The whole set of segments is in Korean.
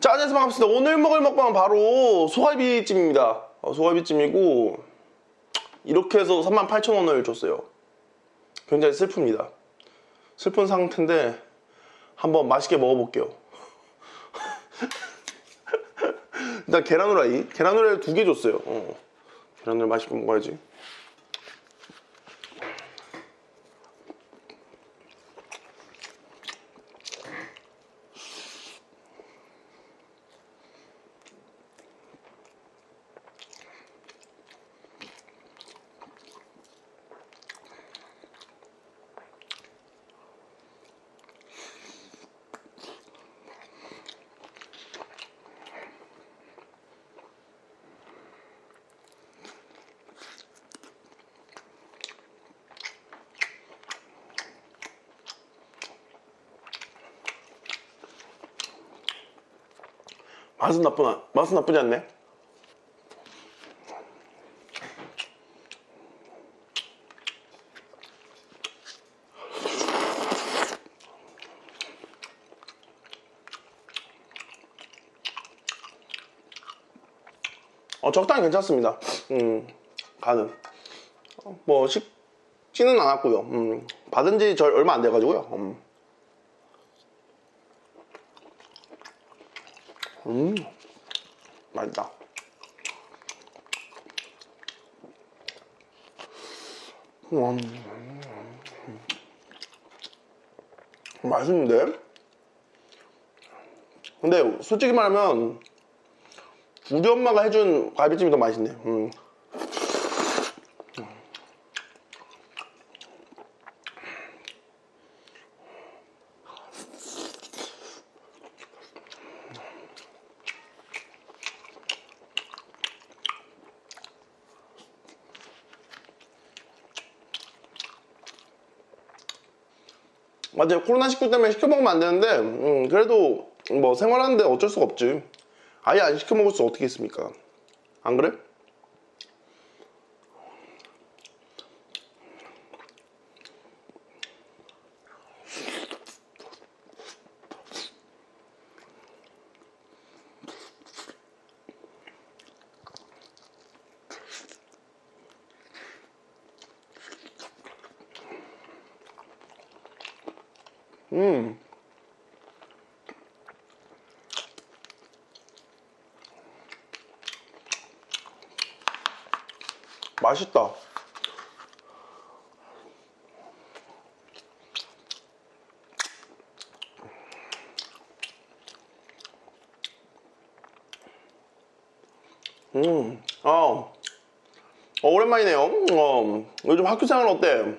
자, 안녕하세요. 반갑습니다. 오늘 먹을 먹방은 바로 소갈비찜입니다. 어, 소갈비찜이고, 이렇게 해서 38,000원을 줬어요. 굉장히 슬픕니다. 슬픈 상태인데, 한번 맛있게 먹어볼게요. 일단 계란 후라이. 계란 후라이를 두개 줬어요. 어. 계란 후라이 맛있게 먹어야지. 맛은 나쁘나 맛은 나쁘지 않네. 어 적당히 괜찮습니다. 음 간은 어, 뭐 식지는 않았고요. 음 받은 지절 얼마 안 돼가지고요. 음. 음, 맛있다. 음, 맛있는데? 근데 솔직히 말하면 우리 엄마가 해준 갈비찜이 더 맛있네. 음. 맞아요. 코로나19 때문에 시켜 먹으면 안 되는데, 음, 그래도 뭐 생활하는데 어쩔 수가 없지. 아예 안 시켜 먹을 수 어떻게 있습니까? 안 그래? 음. 맛있다. 음, 아, 어, 오랜만이네요. 어, 요즘 학교 생활 어때?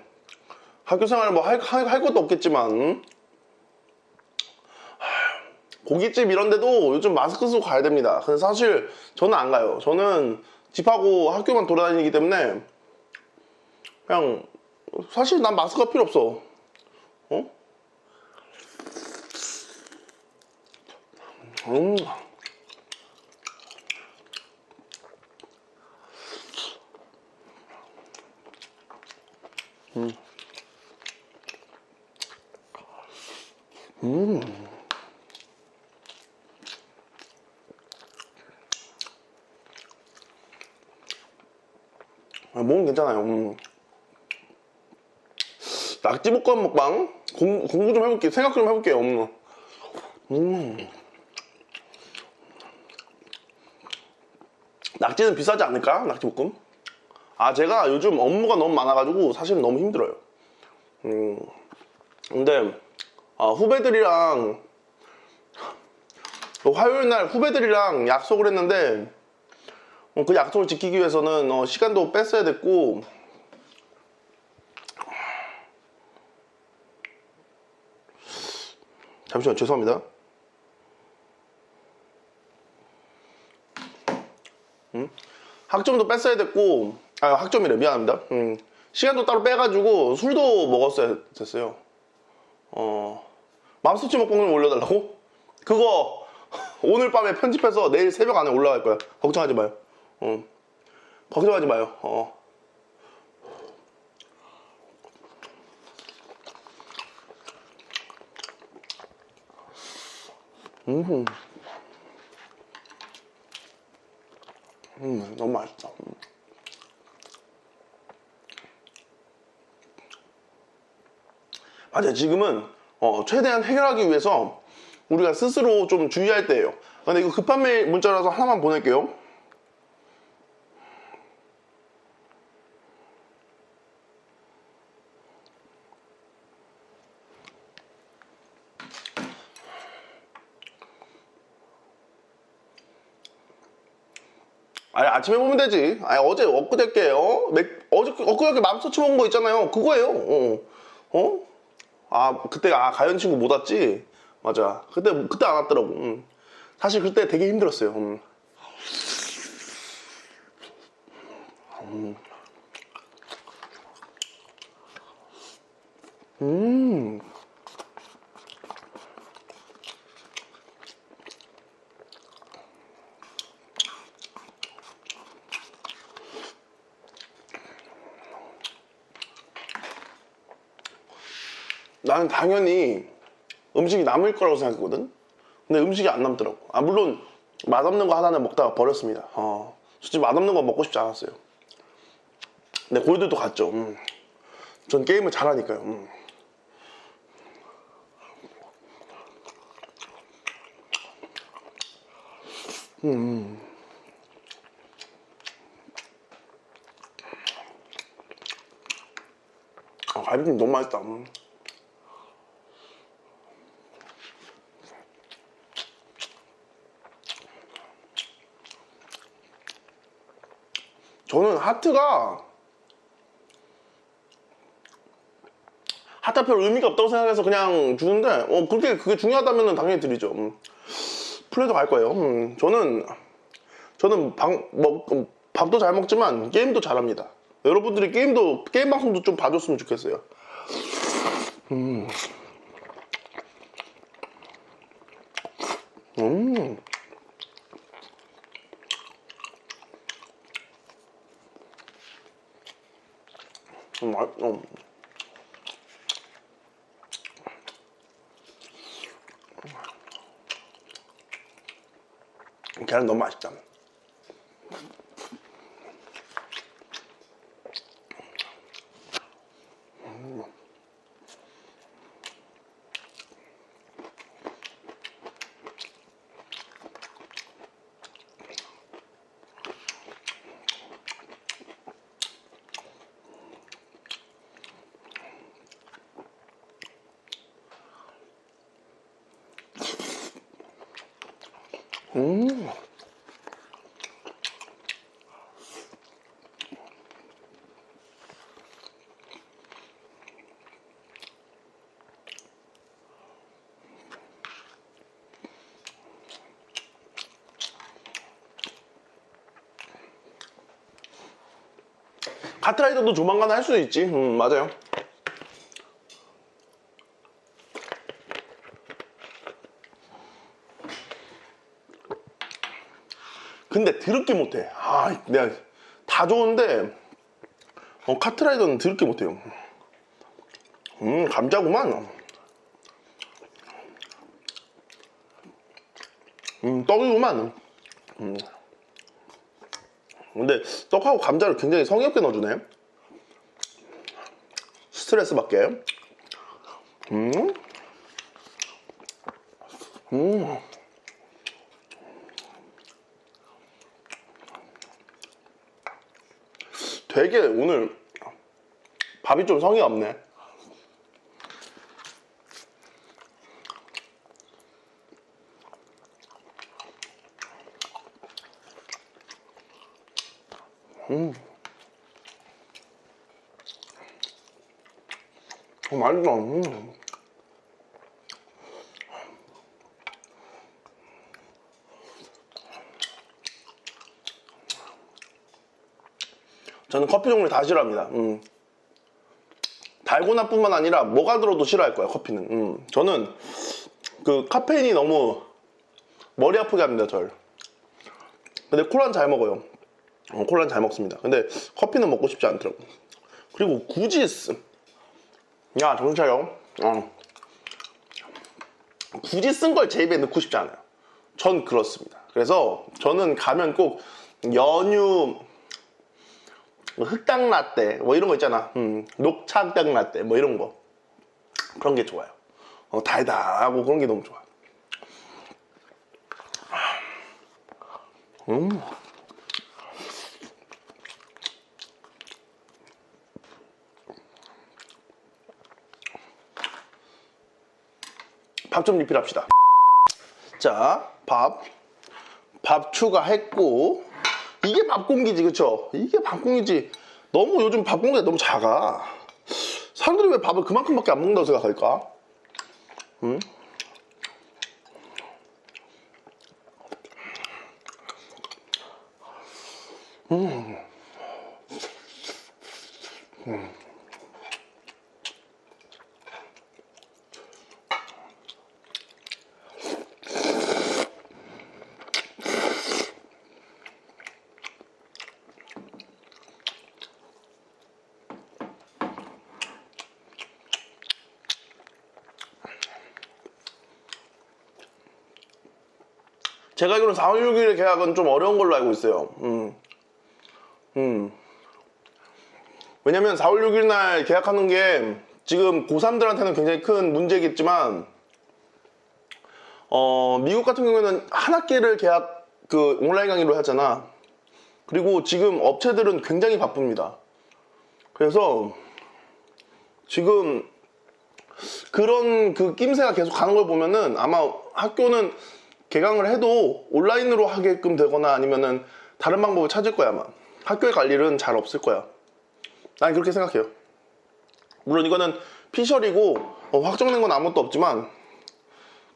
학교 생활 뭐 할, 할, 할 것도 없겠지만, 고깃집 이런 데도 요즘 마스크 쓰고 가야 됩니다. 근데 사실 저는 안 가요. 저는 집하고 학교만 돌아다니기 때문에 그냥 사실 난 마스크가 필요 없어. 어? 음. 음. 음. 아, 몸은 괜찮아요. 음. 낙지볶음 먹방 공, 공부 좀 해볼게요. 생각 좀 해볼게요. 음. 음. 낙지는 비싸지 않을까? 낙지볶음? 아 제가 요즘 업무가 너무 많아가지고 사실 너무 힘들어요. 음. 근데 아, 후배들이랑 화요일 날 후배들이랑 약속을 했는데 어, 그 약속을 지키기 위해서는 어, 시간도 뺐어야 됐고 잠시만 죄송합니다. 음? 학점도 뺐어야 됐고 아 학점이래 미안합니다. 음, 시간도 따로 빼가지고 술도 먹었어야 됐어요. 어 맘스터치 먹방을 올려달라고? 그거 오늘 밤에 편집해서 내일 새벽 안에 올라갈 거야. 걱정하지 마요. 어. 걱정하지 마요. 어. 음. 음, 너무 맛있다. 음. 맞아요. 지금은 어, 최대한 해결하기 위해서 우리가 스스로 좀 주의할 때예요. 근데 이거 급한 메일 문자라서 하나만 보낼게요. 아니 아침에 보면 되지. 아니 어제 엊그저께 어? 맥, 어제 엊그저께 맘스터치 먹은 거 있잖아요. 그거예요. 어? 어? 아 그때 아 가연 친구 못 왔지. 맞아. 그때 그때 안 왔더라고. 음. 사실 그때 되게 힘들었어요. 음. 음. 나는 당연히 음식이 남을 거라고 생각했거든. 근데 음식이 안 남더라고. 아 물론 맛없는 거 하나는 먹다가 버렸습니다. 어, 솔직히 맛없는 거 먹고 싶지 않았어요. 근데 골드도 갔죠. 음. 전 게임을 잘하니까요. 음. 음. 아, 갈비찜 너무 맛있다. 음. 저는 하트가 하트 별 의미가 없다고 생각해서 그냥 주는데 어 그렇게 그게 중요하다면 당연히 드리죠. 음. 플레이도 갈 거예요. 음, 저는 저는 방, 먹, 음, 밥도 잘 먹지만 게임도 잘합니다. 여러분들이 게임도 게임 방송도 좀 봐줬으면 좋겠어요. 음. 음. 음, 맛, 음. 계란 너무 맛있다. 카트라이더도 조만간 할 수 있지. 음, 맞아요. 근데 드럽게 못해. 아, 내가 다 좋은데 어, 카트라이더는 드럽게 못해요. 음, 감자구만. 음, 떡이구만. 음. 근데 떡하고 감자를 굉장히 성의 없게 넣어주네. 스트레스 받게. 음. 음. 되게 오늘 밥이 좀 성의 없네. 맛있다. 음. 저는 커피 종류를 다 싫어합니다. 음. 달고나뿐만 아니라 뭐가 들어도 싫어할 거예요. 커피는. 음. 저는 그 카페인이 너무 머리 아프게 합니다. 절. 근데 콜라는 잘 먹어요. 어, 콜라는 잘 먹습니다. 근데 커피는 먹고 싶지 않더라고. 그리고 굳이 쓰. 야 정신 차려. 어. 굳이 쓴 걸 제 입에 넣고 싶지 않아요. 전 그렇습니다. 그래서 저는 가면 꼭 연유 뭐 흑당 라떼 뭐 이런 거 있잖아 음, 녹차 흑당 라떼 뭐 이런 거 그런 게 좋아요 어, 달달하고 그런 게 너무 좋아 음. 밥 좀 리필합시다 자, 밥. 밥 추가했고. 이게 밥 공기지, 그쵸? 이게 밥 공기지. 너무 요즘 밥 공기가 너무 작아. 사람들이 왜 밥을 그만큼밖에 안 먹는다고 생각할까? 응? 제가 알기로는 4월 6일 계약은 좀 어려운 걸로 알고 있어요. 음. 음. 왜냐면 4월 6일 날 계약하는 게 지금 고3들한테는 굉장히 큰 문제겠지만, 어, 미국 같은 경우에는 한 학기를 계약, 그, 온라인 강의로 하잖아. 그리고 지금 업체들은 굉장히 바쁩니다. 그래서 지금 그런 그 낌새가 계속 가는 걸 보면은 아마 학교는 개강을 해도 온라인으로 하게끔 되거나 아니면은 다른 방법을 찾을 거야 아마. 학교에 갈 일은 잘 없을 거야. 난 그렇게 생각해요. 물론 이거는 피셜이고 어, 확정된 건 아무것도 없지만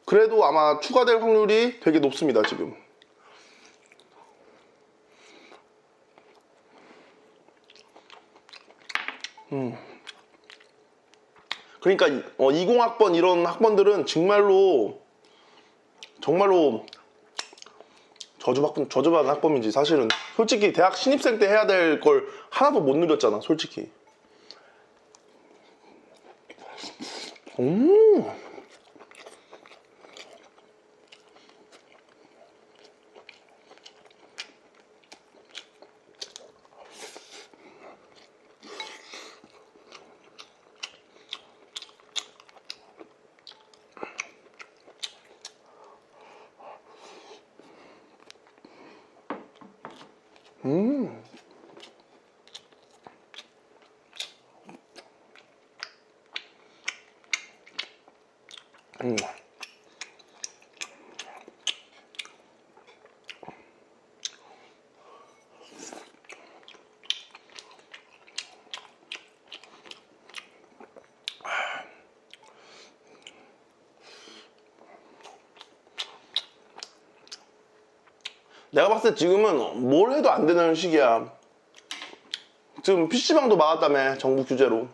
그래도 아마 추가될 확률이 되게 높습니다 지금. 음. 그러니까 어, 20학번 이런 학번들은 정말로 정말로 저주받은 저주받은 학범이지 사실은 솔직히 대학 신입생 때 해야 될 걸 하나도 못 누렸잖아 솔직히. 음 음. 내가 봤을 때 지금은 뭘 해도 안 되는 시기야. 지금 PC방도 막았다며, 정부 규제로.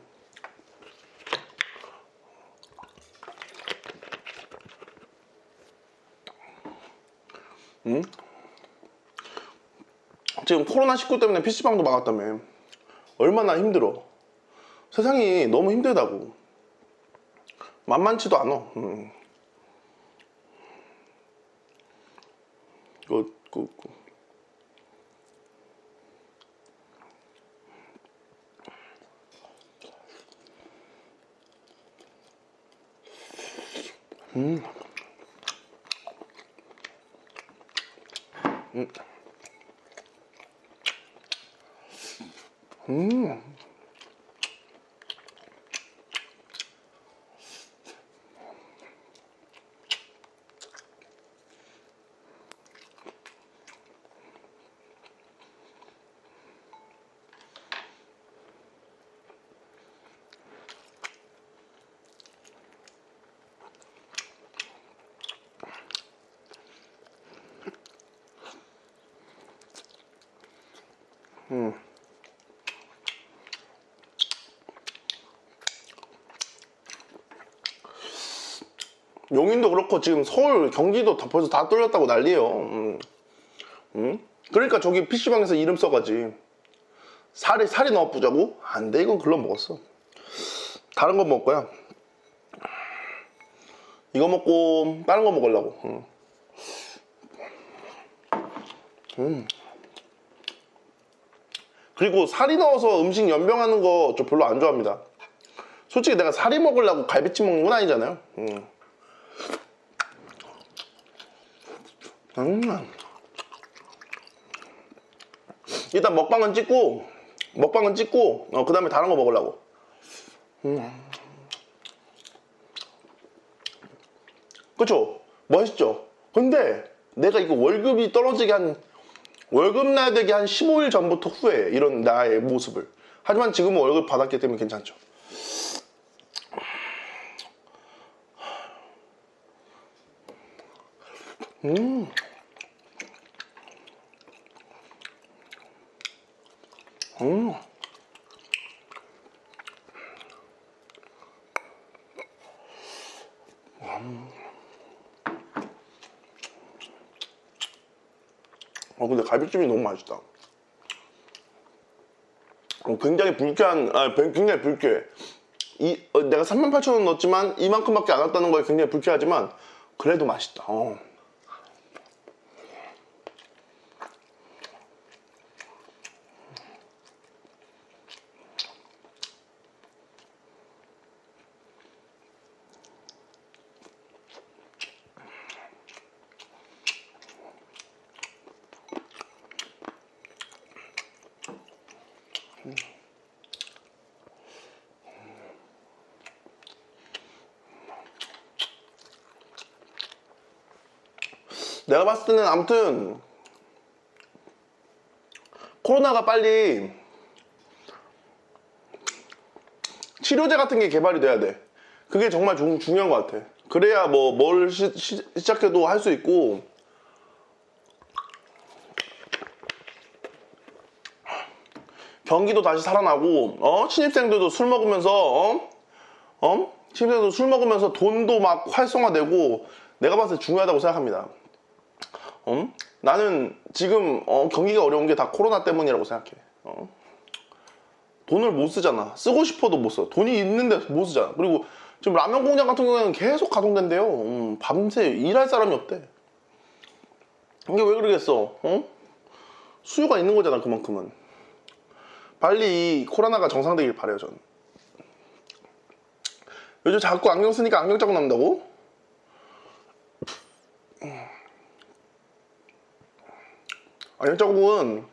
지금 코로나19 때문에 PC방도 막았다며. 얼마나 힘들어. 세상이 너무 힘들다고. 만만치도 않아. 응. 그, 그, 그. 음. 음. 음. 용인도 그렇고 지금 서울, 경기도 다 벌써 다 뚫렸다고 난리예요. 음. 음? 그러니까 저기 PC방에서 이름 써가지. 살이 살이 너무 부자고? 안 돼, 이건 글러 먹었어. 다른 거 먹을 거야. 이거 먹고 다른 거 먹으려고. 음. 음. 그리고 살이 넣어서 음식 연병하는 거 저 별로 안 좋아합니다. 솔직히 내가 살이 먹으려고 갈비찜 먹는 건 아니잖아요. 음. 음. 일단 먹방은 찍고 먹방은 찍고 어, 그 다음에 다른 거 먹으려고. 음. 그쵸? 멋있죠? 근데 내가 이거 월급이 떨어지게 한 월급 나야 되게 한 15일 전부터 후회해 이런 나의 모습을 하지만 지금은 월급 받았기 때문에 괜찮죠 음. 음. 어 근데 갈비찜이 너무 맛있다. 어, 굉장히 불쾌한, 아 굉장히 불쾌해. 이 어, 내가 38,000원 넣었지만 이만큼밖에 안 왔다는 거에 굉장히 불쾌하지만 그래도 맛있다. 어. 내가 봤을 때는 아무튼 코로나가 빨리 치료제 같은 게 개발이 돼야 돼. 그게 정말 중, 중요한 것 같아. 그래야 뭐 뭘 시작해도 할 수 있고 경기도 다시 살아나고 어 신입생들도 술 먹으면서 어? 어? 신입생들도 술 먹으면서 돈도 막 활성화되고 내가 봤을 때 중요하다고 생각합니다. 어? 나는 지금 어, 경기가 어려운 게 다 코로나 때문이라고 생각해. 어? 돈을 못 쓰잖아. 쓰고 싶어도 못 써. 돈이 있는데 못 쓰잖아. 그리고 지금 라면 공장 같은 경우에는 계속 가동된대요. 음, 밤새 일할 사람이 없대. 이게 왜 그러겠어? 어? 수요가 있는 거잖아, 그만큼은. 빨리 이 코로나가 정상되길 바래요, 전. 요즘 자꾸 안경 쓰니까 안경 자국 난다고? 안경 자국은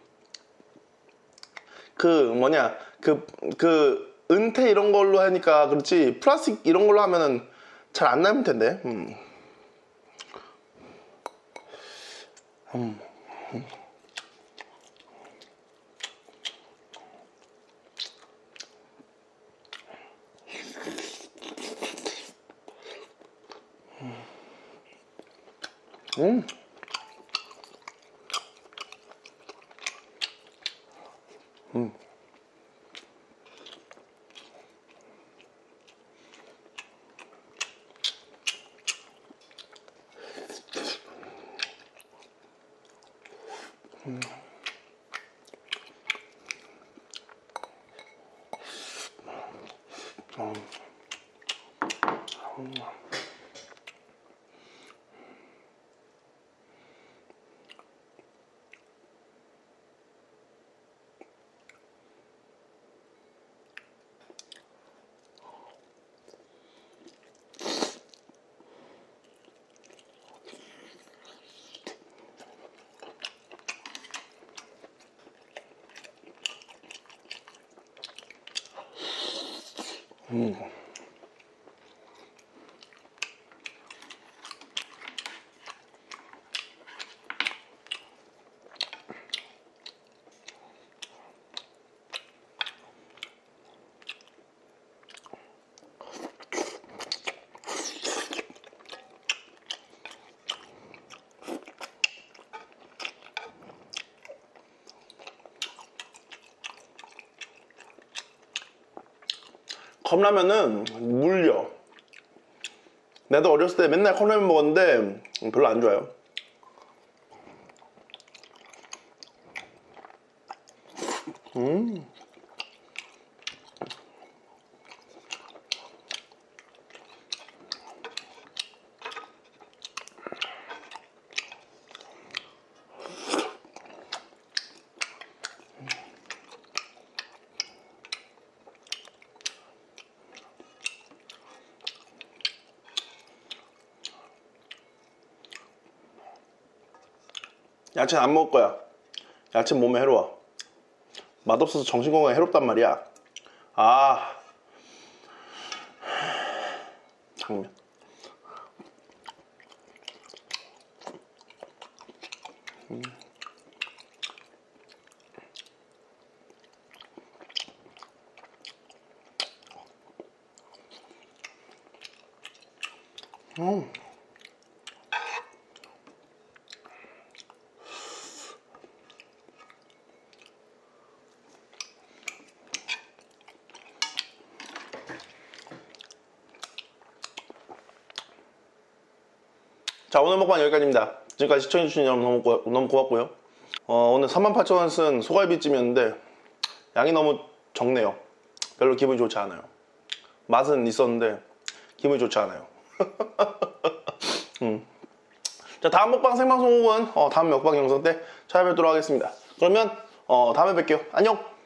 그 뭐냐 그 그 은퇴 이런 걸로 하니까 그렇지 플라스틱 이런 걸로 하면은 잘 안 남을 텐데. 음. 음. 음. 음. 음. 컵라면은 물려. 나도 어렸을 때 맨날 컵라면 먹었는데 별로 안 좋아요. 음. 야채는 안 먹을 거야. 야채 몸에 해로워. 맛없어서 정신건강에 해롭단 말이야. 아. 당면. 음. 자 오늘 먹방 여기까지입니다. 지금까지 시청해주신 여러분 너무, 고, 너무 고맙고요. 어, 오늘 38,000원 쓴 소갈비찜이었는데 양이 너무 적네요. 별로 기분이 좋지 않아요. 맛은 있었는데 기분이 좋지 않아요. 음. 자 다음 먹방 생방송 혹은 어, 다음 먹방 영상 때 찾아뵙도록 하겠습니다. 그러면 어, 다음에 뵐게요. 안녕.